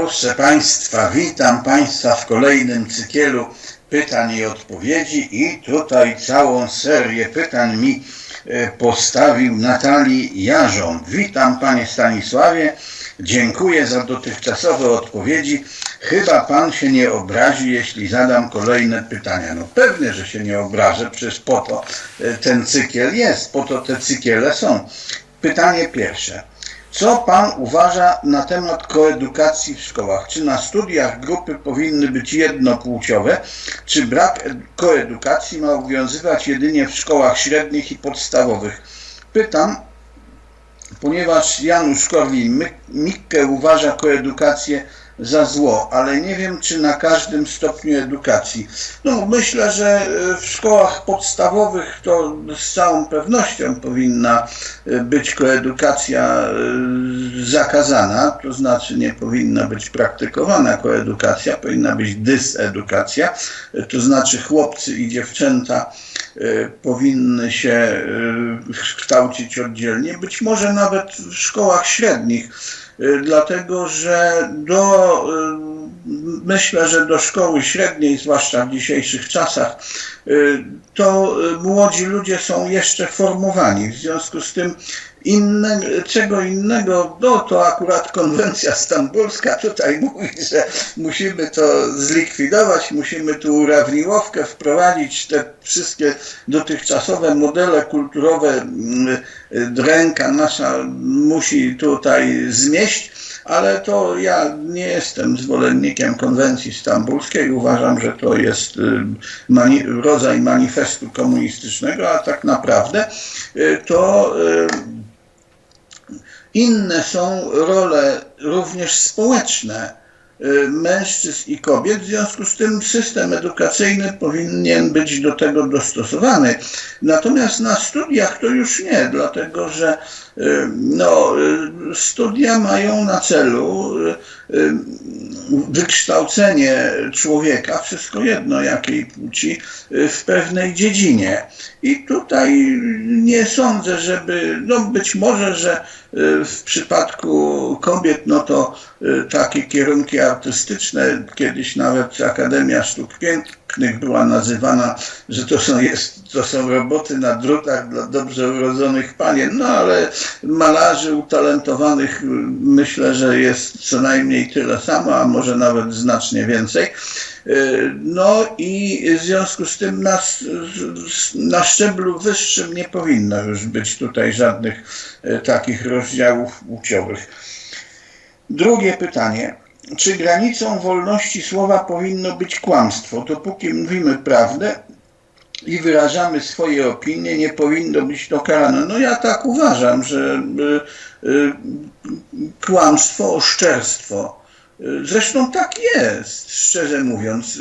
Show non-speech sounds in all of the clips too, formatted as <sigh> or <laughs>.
Proszę Państwa, witam Państwa w kolejnym cykielu pytań i odpowiedzi i tutaj całą serię pytań mi e, postawił Natalii Jarząb. Witam Panie Stanisławie, dziękuję za dotychczasowe odpowiedzi. Chyba Pan się nie obrazi, jeśli zadam kolejne pytania. No pewnie, że się nie obrażę, przecież po to e, ten cykiel jest, po to te cykiele są. Pytanie pierwsze. Co Pan uważa na temat koedukacji w szkołach? Czy na studiach grupy powinny być jednopłciowe? Czy brak ed- koedukacji ma obowiązywać jedynie w szkołach średnich i podstawowych? Pytam, ponieważ Janusz Korwin-Mikke uważa koedukację za zło, ale nie wiem, czy na każdym stopniu edukacji. No, myślę, że e, w szkołach podstawowych to z całą pewnością powinna e, być koedukacja e, zakazana, to znaczy nie powinna być praktykowana koedukacja, powinna być dysedukacja, e, to znaczy chłopcy i dziewczęta e, powinny się e, kształcić oddzielnie, być może nawet w szkołach średnich, e, dlatego że do, myślę, że do szkoły średniej, zwłaszcza w dzisiejszych czasach, e, to e, młodzi ludzie są jeszcze formowani. W związku z tym inne, czego innego, no to akurat konwencja stambulska tutaj <laughs> mówi, że musimy to zlikwidować, musimy tu urawniłowkę wprowadzić, te wszystkie dotychczasowe modele kulturowe, mm, ręka nasza musi tutaj zmieść, ale to ja nie jestem zwolennikiem konwencji stambulskiej, uważam, że to jest y, mani rodzaj manifestu komunistycznego, a tak naprawdę y, to y, inne są role również społeczne mężczyzn i kobiet, w związku z tym system edukacyjny powinien być do tego dostosowany. Natomiast na studiach to już nie, dlatego że y, no, y, studia mają na celu y, y, wykształcenie człowieka, wszystko jedno jakiej płci, y, w pewnej dziedzinie. I tutaj nie sądzę, żeby, no być może, że y, w przypadku kobiet, no to y, takie kierunki artystyczne, kiedyś nawet Akademia Sztuk Pięknych była nazywana, że to są, jest, to są roboty na drutach dla dobrze urodzonych panien, no ale malarzy utalentowanych myślę, że jest co najmniej tyle samo, a może nawet znacznie więcej. Y, No i w związku z tym na, na szczeblu wyższym nie powinno już być tutaj żadnych y, takich rozdziałów płciowych. Drugie pytanie. Czy granicą wolności słowa powinno być kłamstwo? Dopóki mówimy prawdę i wyrażamy swoje opinie, nie powinno być to karane. No ja tak uważam, że y, y, kłamstwo, oszczerstwo. Zresztą tak jest, szczerze mówiąc.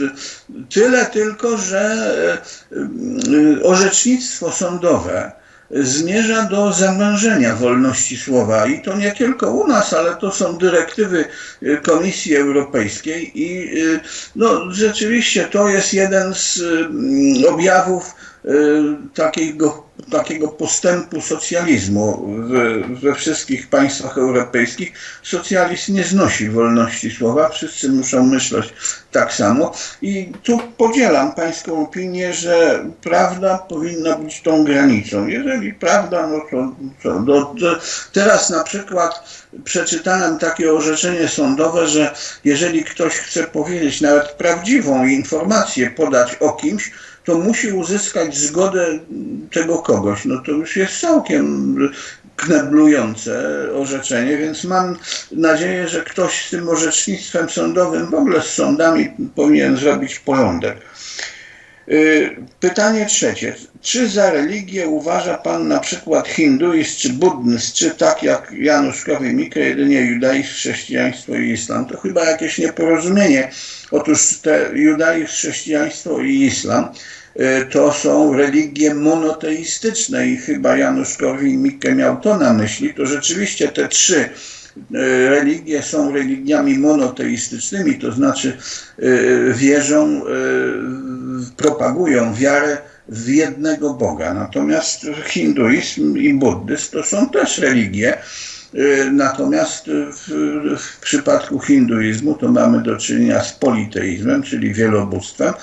Tyle tylko, że y, orzecznictwo sądowe zmierza do zamężenia wolności słowa. I to nie tylko u nas, ale to są dyrektywy y, Komisji Europejskiej. I y, no, rzeczywiście to jest jeden z y, objawów takiego, takiego postępu socjalizmu we, we wszystkich państwach europejskich. Socjalizm nie znosi wolności słowa, wszyscy muszą myśleć tak samo i tu podzielam pańską opinię, że prawda powinna być tą granicą. Jeżeli prawda, no to, to, to teraz na przykład przeczytałem takie orzeczenie sądowe, że jeżeli ktoś chce powiedzieć nawet prawdziwą informację, podać o kimś, to musi uzyskać zgodę tego kogoś. No to już jest całkiem kneblujące orzeczenie, więc mam nadzieję, że ktoś z tym orzecznictwem sądowym, w ogóle z sądami powinien zrobić porządek. Y, Pytanie trzecie. Czy za religię uważa Pan na przykład hinduizm czy buddyzm, czy tak jak Janusz Korwin-Mikke, jedynie judaizm, chrześcijaństwo i islam? To chyba jakieś nieporozumienie. Otóż te judaizm, chrześcijaństwo i islam y, to są religie monoteistyczne i chyba Janusz Korwin-Mikke miał to na myśli. To rzeczywiście te trzy religie są religiami monoteistycznymi, to znaczy y, wierzą, y, propagują wiarę w jednego Boga. Natomiast hinduizm i buddyzm to są też religie, Natomiast w, w przypadku hinduizmu to mamy do czynienia z politeizmem, czyli wielobóstwem.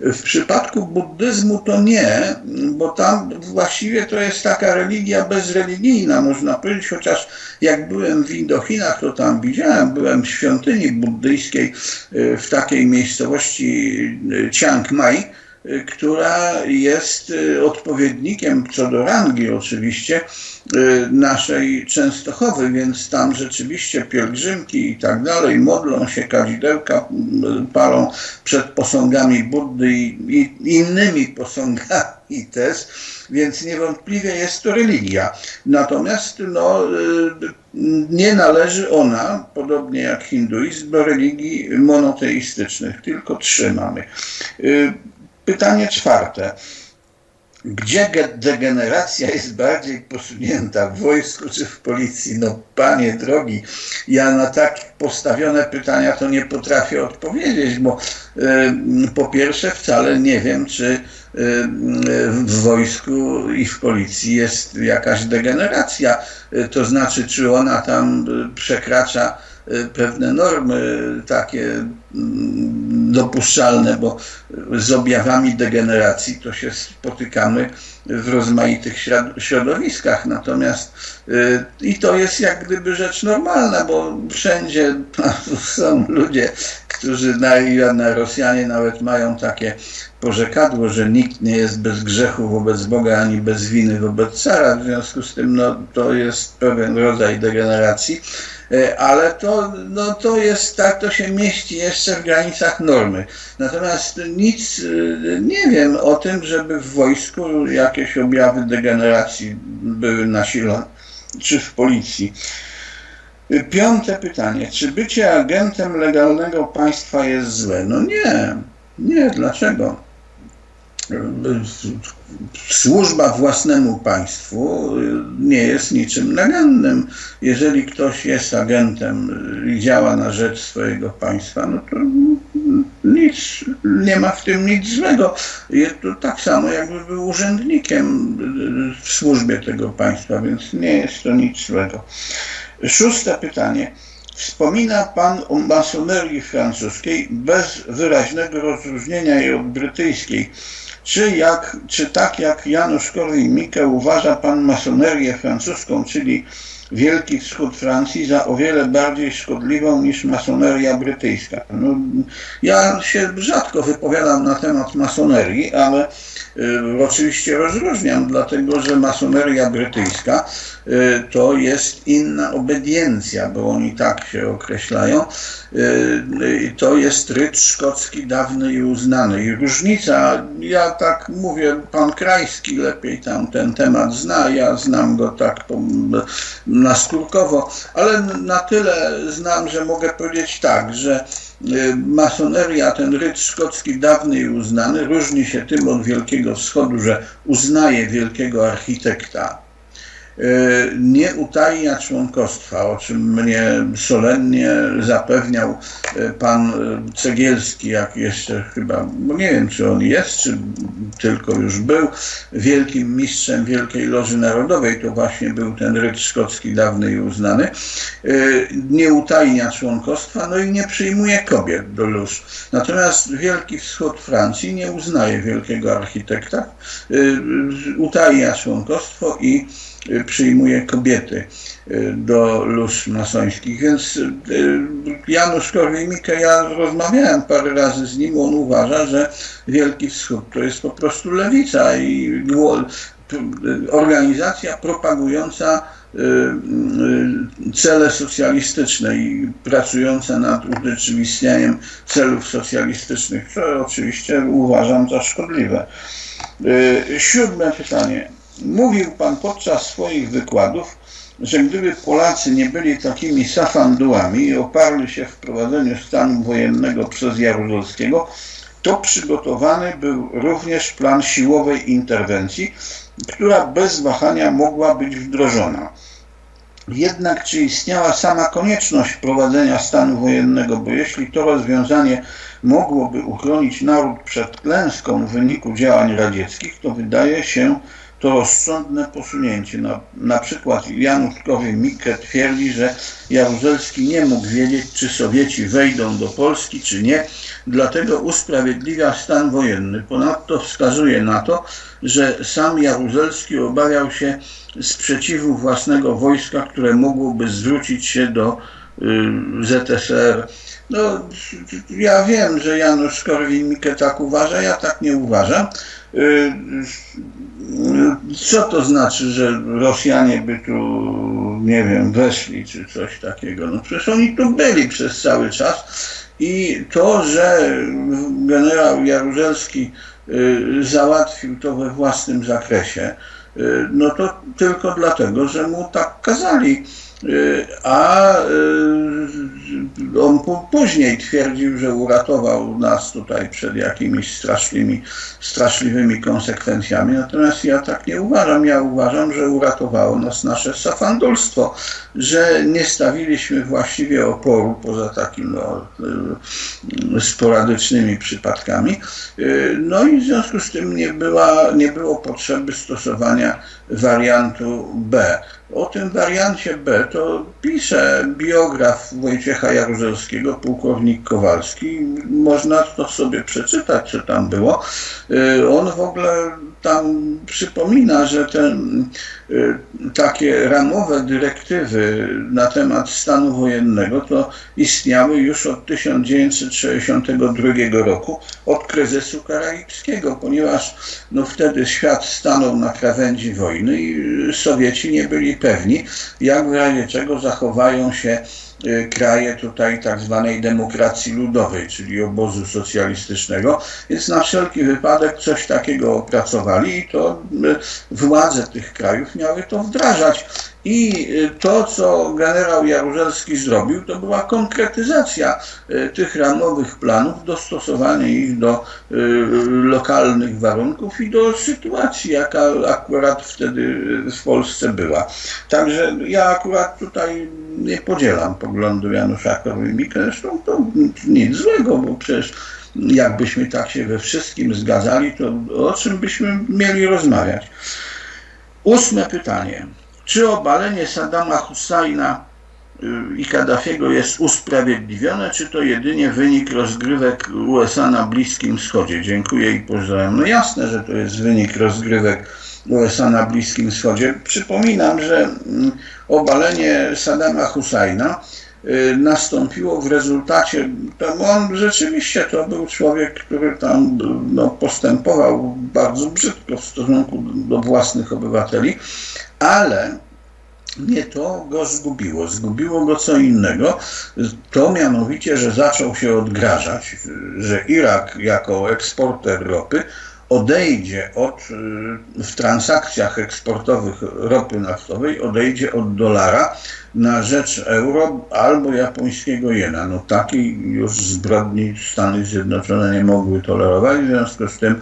W przypadku buddyzmu to nie, bo tam właściwie to jest taka religia bezreligijna, można powiedzieć, chociaż jak byłem w Indochinach, to tam widziałem, byłem w świątyni buddyjskiej y, w takiej miejscowości y, Chiang Mai, która jest odpowiednikiem co do rangi oczywiście naszej Częstochowy, więc tam rzeczywiście pielgrzymki i tak dalej modlą się, kadzidełka m, palą przed posągami Buddy i, i innymi posągami <laughs> też, więc niewątpliwie jest to religia. Natomiast no, y, nie należy ona, podobnie jak hinduizm, do religii monoteistycznych, tylko trzy mamy. Y, Pytanie czwarte. Gdzie ge- degeneracja jest bardziej posunięta, w wojsku czy w policji? No panie drogi, ja na tak postawione pytania to nie potrafię odpowiedzieć, bo y, po pierwsze wcale nie wiem, czy y, w wojsku i w policji jest jakaś degeneracja, Y, to znaczy, czy ona tam y, przekracza pewne normy takie mm, dopuszczalne, bo z objawami degeneracji to się spotykamy w rozmaitych środ- środowiskach. Natomiast y, i to jest jak gdyby rzecz normalna, bo wszędzie <laughs> są ludzie, którzy na, na Rosjanie nawet mają takie porzekadło, że nikt nie jest bez grzechu wobec Boga ani bez winy wobec cara. W związku z tym no, to jest pewien rodzaj degeneracji. E, ale to, no, to jest tak, to się mieści jeszcze w granicach normy. Natomiast nic y, nie wiem o tym, żeby w wojsku jakieś objawy degeneracji były nasilone, czy w policji. Piąte pytanie. Czy bycie agentem legalnego państwa jest złe? No nie. Nie. Dlaczego? Służba własnemu państwu nie jest niczym nagannym. Jeżeli ktoś jest agentem i działa na rzecz swojego państwa, no to nic, nie ma w tym nic złego. Jest to tak samo, jakby był urzędnikiem w służbie tego państwa, więc nie jest to nic złego. Szóste pytanie. Wspomina Pan o masonerii francuskiej bez wyraźnego rozróżnienia jej od brytyjskiej. Czy, jak, czy tak jak Janusz Korwin-Mikke uważa Pan masonerię francuską, czyli Wielki Wschód Francji, za o wiele bardziej szkodliwą niż masoneria brytyjska? No, ja się rzadko wypowiadam na temat masonerii, ale oczywiście rozróżniam, dlatego że masoneria brytyjska y, to jest inna obediencja, bo oni tak się określają. Y, to jest ryt szkocki dawny i uznany. I różnica, ja tak mówię, pan Krajski lepiej tam ten temat zna, ja znam go tak naskórkowo, ale na tyle znam, że mogę powiedzieć tak, że masoneria, ten ryt szkocki dawny i uznany, różni się tym od Wielkiego Wschodu, że uznaje wielkiego architekta, nie utajnia członkostwa, o czym mnie solennie zapewniał pan Cegielski, jak jeszcze chyba, bo nie wiem, czy on jest, czy tylko już był, wielkim mistrzem Wielkiej Loży Narodowej, to właśnie był ten ryd szkocki dawny i uznany, nie utajnia członkostwa, no i nie przyjmuje kobiet do lóż. Natomiast Wielki Wschód Francji nie uznaje wielkiego architekta, utajnia członkostwo i przyjmuje kobiety do lóż masońskich, więc Janusz Korwin-Mikke, ja rozmawiałem parę razy z nim, on uważa, że Wielki Wschód to jest po prostu lewica i organizacja propagująca cele socjalistyczne i pracująca nad urzeczywistnianiem celów socjalistycznych, co oczywiście uważam za szkodliwe. Siódme pytanie. Mówił Pan podczas swoich wykładów, że gdyby Polacy nie byli takimi safandułami i oparli się w wprowadzeniu stanu wojennego przez Jaruzelskiego, to przygotowany był również plan siłowej interwencji, która bez wahania mogła być wdrożona. Jednak czy istniała sama konieczność wprowadzenia stanu wojennego, bo jeśli to rozwiązanie mogłoby uchronić naród przed klęską w wyniku działań radzieckich, to wydaje się to rozsądne posunięcie. Na, na przykład Janusz Korwin-Mikke twierdzi, że Jaruzelski nie mógł wiedzieć, czy Sowieci wejdą do Polski, czy nie, dlatego usprawiedliwia stan wojenny. Ponadto wskazuje na to, że sam Jaruzelski obawiał się sprzeciwu własnego wojska, które mogłoby zwrócić się do y, ZSR. No, ja wiem, że Janusz Korwin-Mikke tak uważa, ja tak nie uważam. Y, co to znaczy, że Rosjanie by tu, nie wiem, weszli czy coś takiego? No przecież oni tu byli przez cały czas i to, że generał Jaruzelski y, załatwił to we własnym zakresie, y, no to tylko dlatego, że mu tak kazali. A on później twierdził, że uratował nas tutaj przed jakimiś straszliwymi, straszliwymi konsekwencjami. Natomiast ja tak nie uważam. Ja uważam, że uratowało nas nasze safandulstwo, że nie stawiliśmy właściwie oporu poza takimi no, sporadycznymi przypadkami. No i w związku z tym nie, była, nie było potrzeby stosowania wariantu B. O tym wariancie B to pisze biograf Wojciecha Jaruzelskiego, pułkownik Kowalski. Można to sobie przeczytać, co tam było. Y, on w ogóle tam przypomina, że te y, takie ramowe dyrektywy na temat stanu wojennego to istniały już od 1962 roku, od kryzysu karaibskiego, ponieważ no, wtedy świat stanął na krawędzi wojny i Sowieci nie byli pewni, jak w razie czego zachowają się Y, kraje tutaj tak zwanej demokracji ludowej, czyli obozu socjalistycznego, więc na wszelki wypadek coś takiego opracowali i to y, władze tych krajów miały to wdrażać. I y, to, co generał Jaruzelski zrobił, to była konkretyzacja tych ramowych planów, dostosowanie ich do lokalnych warunków i do sytuacji, jaka akurat wtedy w Polsce była. Także ja akurat tutaj nie podzielam poglądu Janusza Korwin-Mikke, zresztą to nic złego, bo przecież jakbyśmy tak się we wszystkim zgadzali, to o czym byśmy mieli rozmawiać? Ósme pytanie. Czy obalenie Saddama Hussaina y, i Kaddafiego jest usprawiedliwione, czy to jedynie wynik rozgrywek USA na Bliskim Wschodzie? Dziękuję i pozdrawiam. No jasne, że to jest wynik rozgrywek USA na Bliskim Wschodzie. Przypominam, że mm, obalenie Saddama Husajna y, nastąpiło w rezultacie, to on rzeczywiście to był człowiek, który tam no, postępował bardzo brzydko w stosunku do własnych obywateli, ale nie to go zgubiło. Zgubiło go co innego. To mianowicie, że zaczął się odgrażać, że Irak jako eksporter ropy odejdzie od, y, w transakcjach eksportowych ropy naftowej, odejdzie od dolara na rzecz euro albo japońskiego jena. No takiej już zbrodni Stany Zjednoczone nie mogły tolerować, w związku z tym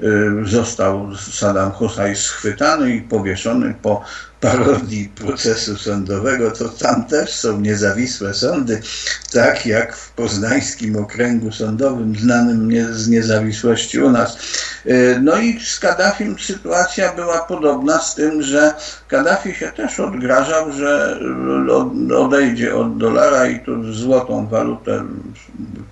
y, został Saddam Hussein schwytany i powieszony po parodii procesu sądowego, to tam też są niezawisłe sądy, tak jak w poznańskim okręgu sądowym, znanym nie, z niezawisłości u nas. Y, no i z Kaddafim sytuacja była podobna z tym, że Kaddafi się też odgrażał, że odejdzie od dolara i tu złotą walutę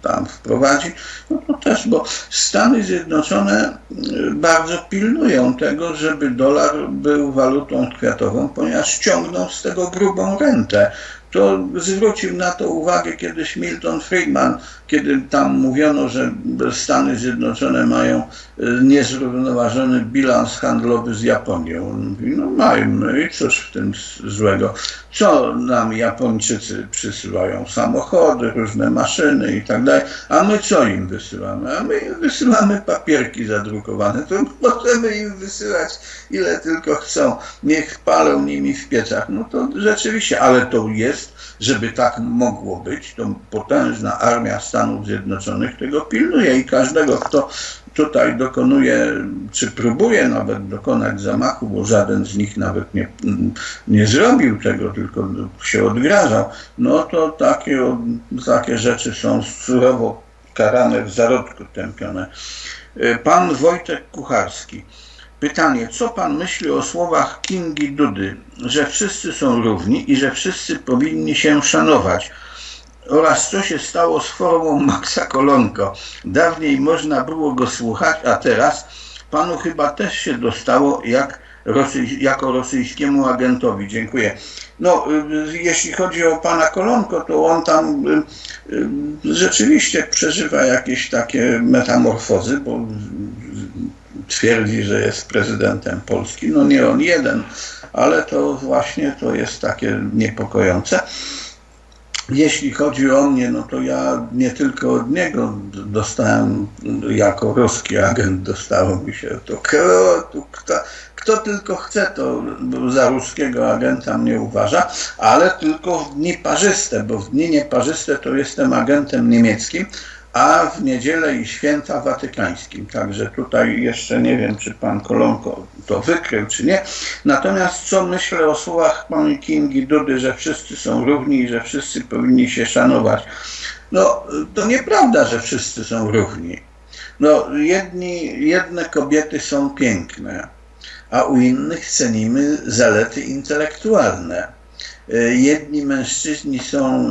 tam wprowadzi, no to też, bo Stany Zjednoczone y, bardzo pilnują tego, żeby dolar był walutą kwiatową, ponieważ ściągną z tego grubą rentę. To zwrócił na to uwagę kiedyś Milton Friedman, kiedy tam mówiono, że Stany Zjednoczone mają e, niezrównoważony bilans handlowy z Japonią. On mówi, no mają, no i cóż w tym złego. Co nam Japończycy przysyłają? Samochody, różne maszyny i tak dalej. A my co im wysyłamy? A my im wysyłamy papierki zadrukowane. To <laughs> możemy im wysyłać ile tylko chcą. Niech palą nimi w piecach. No to rzeczywiście, ale to jest, żeby tak mogło być, to potężna armia Stanów Zjednoczonych tego pilnuje i każdego, kto tutaj dokonuje, czy próbuje nawet dokonać zamachu, bo żaden z nich nawet nie, nie zrobił tego, tylko się odgrażał, no to takie, takie rzeczy są surowo karane, w zarodku tępione. Pan Wojtek Kucharski. Pytanie, co pan myśli o słowach Kingi Dudy, że wszyscy są równi i że wszyscy powinni się szanować? Oraz co się stało z formą Maxa Kolonko? Dawniej można było go słuchać, a teraz panu chyba też się dostało jak Rosy, jako rosyjskiemu agentowi. Dziękuję. No, y, jeśli chodzi o pana Kolonko, to on tam y, y, rzeczywiście przeżywa jakieś takie metamorfozy, bo twierdzi, że jest prezydentem Polski. No nie on jeden, ale to właśnie to jest takie niepokojące. Jeśli chodzi o mnie, no to ja nie tylko od niego dostałem, jako ruski agent dostało mi się to, kto, kto, tylko chce, to za ruskiego agenta mnie uważa, ale tylko w dni parzyste, bo w dni nieparzyste to jestem agentem niemieckim, a w niedzielę i święta watykańskim. Także tutaj jeszcze nie wiem, czy pan Kolonko to wykrył, czy nie. Natomiast co myślę o słowach pani Kingi Dudy, że wszyscy są równi i że wszyscy powinni się szanować. No, to nieprawda, że wszyscy są równi. No, jedni, jedne kobiety są piękne, a u innych cenimy zalety intelektualne jedni mężczyźni są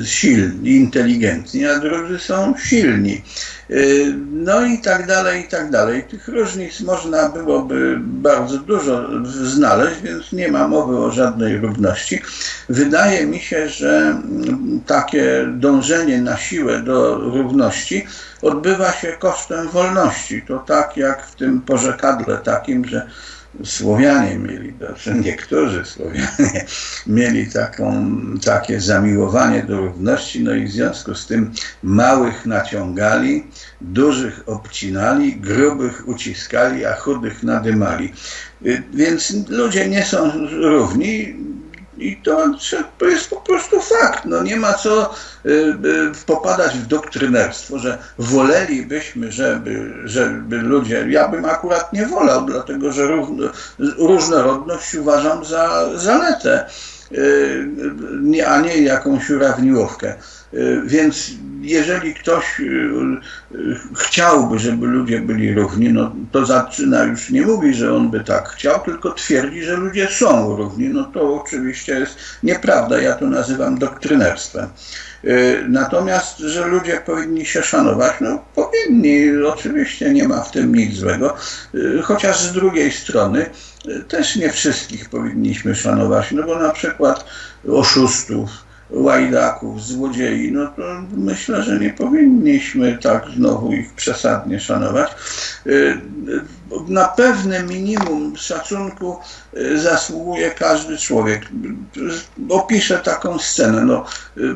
e, silni, inteligentni, a drudzy są silni. E, no i tak dalej, i tak dalej. Tych różnic można byłoby bardzo dużo znaleźć, więc nie ma mowy o żadnej równości. Wydaje mi się, że takie dążenie na siłę do równości odbywa się kosztem wolności. To tak jak w tym porzekadle takim, że Słowianie mieli, znaczy niektórzy Słowianie <laughs> mieli taką, takie zamiłowanie do równości, no i w związku z tym małych naciągali, dużych obcinali, grubych uciskali, a chudych nadymali. Y, więc ludzie nie są równi, i to, to jest po prostu fakt. No nie ma co y, y, popadać w doktrynerstwo, że wolelibyśmy, żeby, żeby ludzie. Ja bym akurat nie wolał, dlatego że różnorodność uważam za zaletę, a nie jakąś urawniłowkę. Y, więc jeżeli ktoś y, y, chciałby, żeby ludzie byli równi, no to zaczyna już nie mówi, że on by tak chciał, tylko twierdzi, że ludzie są równi. No to oczywiście jest nieprawda, ja to nazywam doktrynerstwem. Natomiast, że ludzie powinni się szanować, no powinni, oczywiście nie ma w tym nic złego, chociaż z drugiej strony też nie wszystkich powinniśmy szanować, no bo na przykład oszustów, łajdaków, złodziei, no to myślę, że nie powinniśmy tak znowu ich przesadnie szanować. Y, na pewne minimum szacunku y, zasługuje każdy człowiek. Opiszę taką scenę. No, y,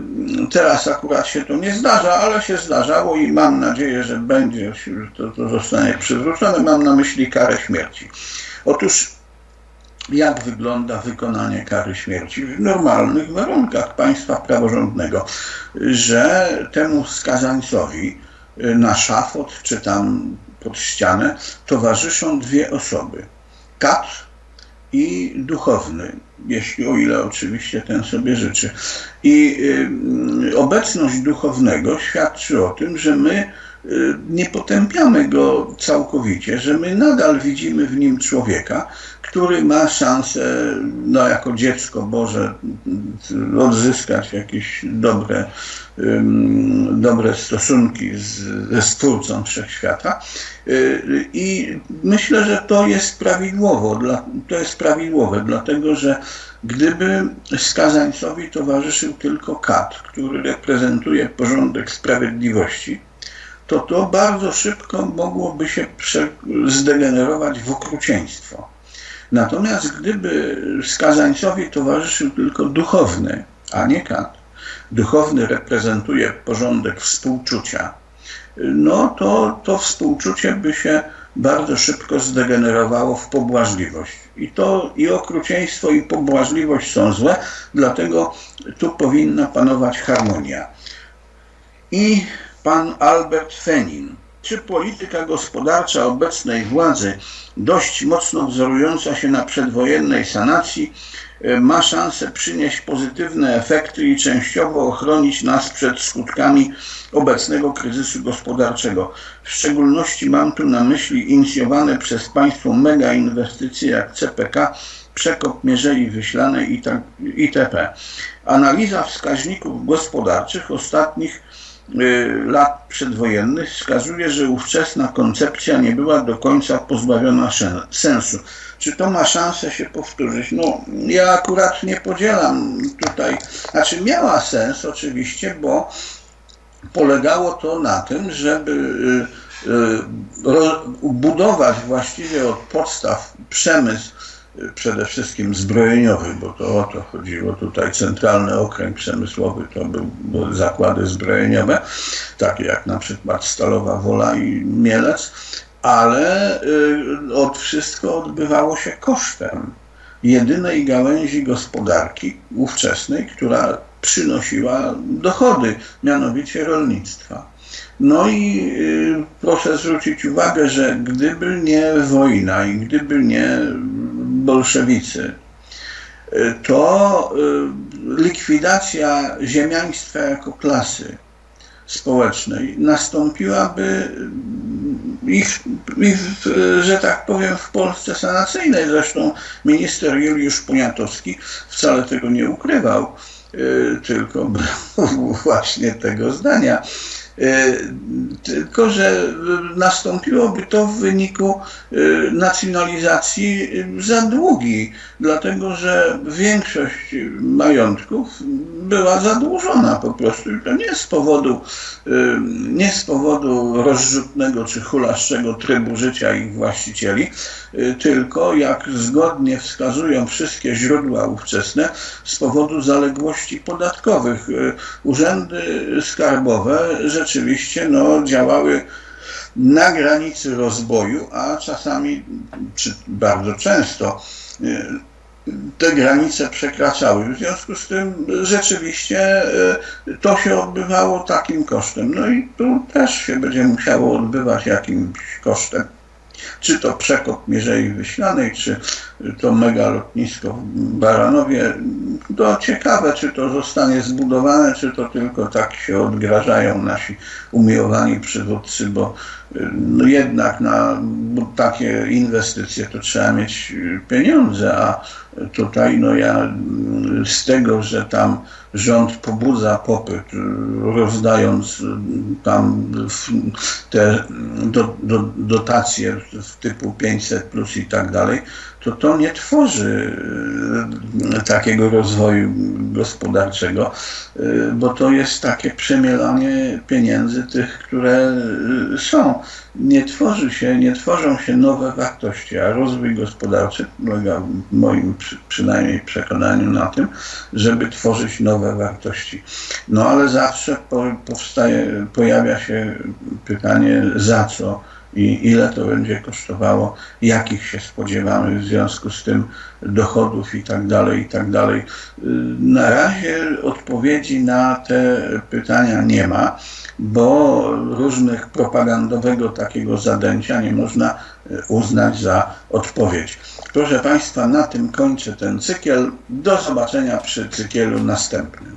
teraz akurat się to nie zdarza, ale się zdarzało i mam nadzieję, że będzie, to, to zostanie przywrócone. Mam na myśli karę śmierci. Otóż jak wygląda wykonanie kary śmierci w normalnych warunkach państwa praworządnego, że temu skazańcowi y, na szafot czy tam pod ścianę towarzyszą dwie osoby. Kat i duchowny, jeśli o ile oczywiście ten sobie życzy. I y, obecność duchownego świadczy o tym, że my nie potępiamy go całkowicie, że my nadal widzimy w nim człowieka, który ma szansę, no, jako dziecko Boże, odzyskać jakieś dobre, dobre stosunki z, ze Stwórcą Wszechświata. Y, I myślę, że to jest prawidłowo, to jest prawidłowe, dlatego że gdyby skazańcowi towarzyszył tylko kat, który reprezentuje porządek sprawiedliwości, to to bardzo szybko mogłoby się zdegenerować w okrucieństwo. Natomiast gdyby skazańcowi towarzyszył tylko duchowny, a nie kat, duchowny reprezentuje porządek współczucia, no to to współczucie by się bardzo szybko zdegenerowało w pobłażliwość. I to i okrucieństwo, i pobłażliwość są złe, dlatego tu powinna panować harmonia. I pan Albert Fenin czy polityka gospodarcza obecnej władzy, dość mocno wzorująca się na przedwojennej sanacji, e, ma szansę przynieść pozytywne efekty i częściowo ochronić nas przed skutkami obecnego kryzysu gospodarczego. W szczególności mam tu na myśli inicjowane przez państwo mega inwestycje jak CPK, przekop Mierzei Wyślanej itp. Analiza wskaźników gospodarczych ostatnich lat przedwojennych wskazuje, że ówczesna koncepcja nie była do końca pozbawiona sensu. Czy to ma szansę się powtórzyć? No, ja akurat nie podzielam tutaj, znaczy miała sens oczywiście, bo polegało to na tym, żeby y, y, budować właściwie od podstaw przemysł przede wszystkim zbrojeniowy, bo to o to chodziło. Tutaj centralny okręg przemysłowy to był, były zakłady zbrojeniowe, takie jak na przykład Stalowa Wola i Mielec, ale y, od wszystko odbywało się kosztem jedynej gałęzi gospodarki ówczesnej, która przynosiła dochody, mianowicie rolnictwa. No i y, proszę zwrócić uwagę, że gdyby nie wojna i gdyby nie bolszewicy, y, to y, likwidacja ziemiaństwa jako klasy społecznej nastąpiłaby i, w, i w, że tak powiem, w Polsce sanacyjnej. Zresztą minister Juliusz Poniatowski wcale tego nie ukrywał, tylko <laughs> brał właśnie tego zdania. E, tylko, że nastąpiłoby to w wyniku e, nacjonalizacji zadługi, dlatego że większość majątków była zadłużona po prostu i to nie z powodu, e, nie z powodu rozrzutnego czy hulaszczego trybu życia ich właścicieli, tylko jak zgodnie wskazują wszystkie źródła ówczesne, z powodu zaległości podatkowych. Urzędy skarbowe, że rzeczywiście no, działały na granicy rozboju, a czasami, czy bardzo często, y, te granice przekraczały. W związku z tym rzeczywiście y, to się odbywało takim kosztem. No i tu też się będzie musiało odbywać jakimś kosztem czy to przekop Mierzei Wyślanej, czy to mega lotnisko w Baranowie. To ciekawe, czy to zostanie zbudowane, czy to tylko tak się odgrażają nasi umiłowani przywódcy, bo no jednak na takie inwestycje to trzeba mieć pieniądze, a tutaj no ja z tego, że tam rząd pobudza popyt, rozdając tam te do, do, dotacje typu 500 plus i tak dalej, to to nie tworzy e, takiego rozwoju gospodarczego, bo to jest takie przemielanie pieniędzy tych, które są. Nie tworzy się, nie tworzą się nowe wartości, a rozwój gospodarczy polega w moim przynajmniej przekonaniu na tym, żeby tworzyć nowe wartości. No ale zawsze powstaje, pojawia się pytanie za co i ile to będzie kosztowało, jakich się spodziewamy w związku z tym dochodów i tak dalej, i tak dalej. Na razie odpowiedzi na te pytania nie ma, bo różnych propagandowego takiego zadęcia nie można uznać za odpowiedź. Proszę Państwa, na tym kończę ten cykiel. Do zobaczenia przy cykielu następnym.